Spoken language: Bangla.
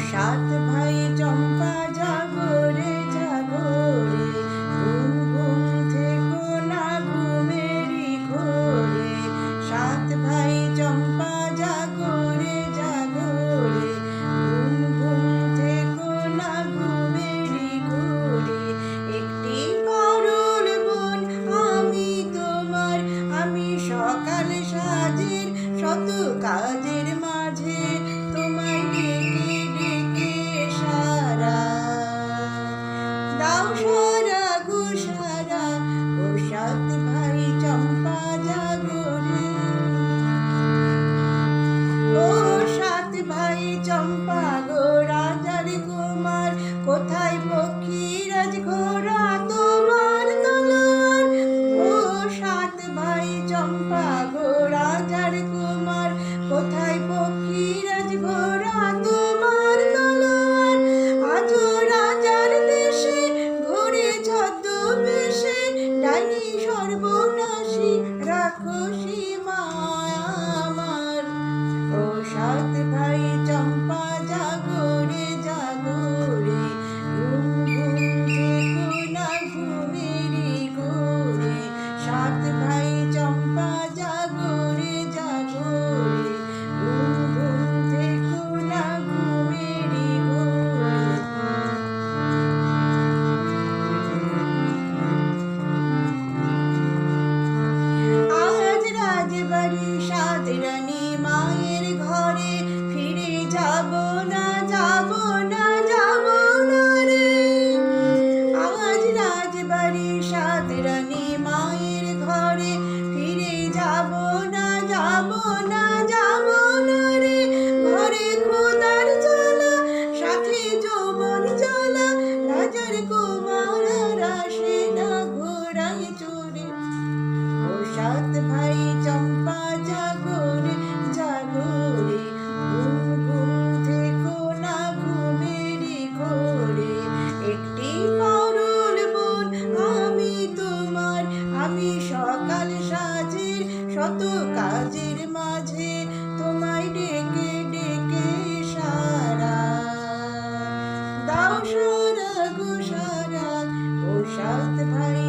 সাত ভাই চম্পা জাগরে জাগরে ঘুম ঘুম থেকো না ঘুমেরি সাত ভাই চম্পা জাগরে জাগরে ঘুম ঘুম থেকো না ঘুমেরি একটি করুল বোন আমি তোমার, আমি সকাল সাজের শত কাজের মাঝে চম্পা জাগরে। ভাই চম্পা গো রাজার কুমার, কোথায় পক্ষীরাজ ঘোড়া তোমার তলোয়ার? ভাই চম্পা গো রাজার সাত রাত রানী মায়ের ঘরে ফিরে যাব না যাব না যাব না রে। আজ রাজবাড়ি সাত রানী মায়ের ঘরে ফিরে যাব না যাব না আমি সকাল সাজি শত কাজের মাঝে তোমায় ডেকে ডেকে সারা। দাও সারা গো সারা ও সাত ভাই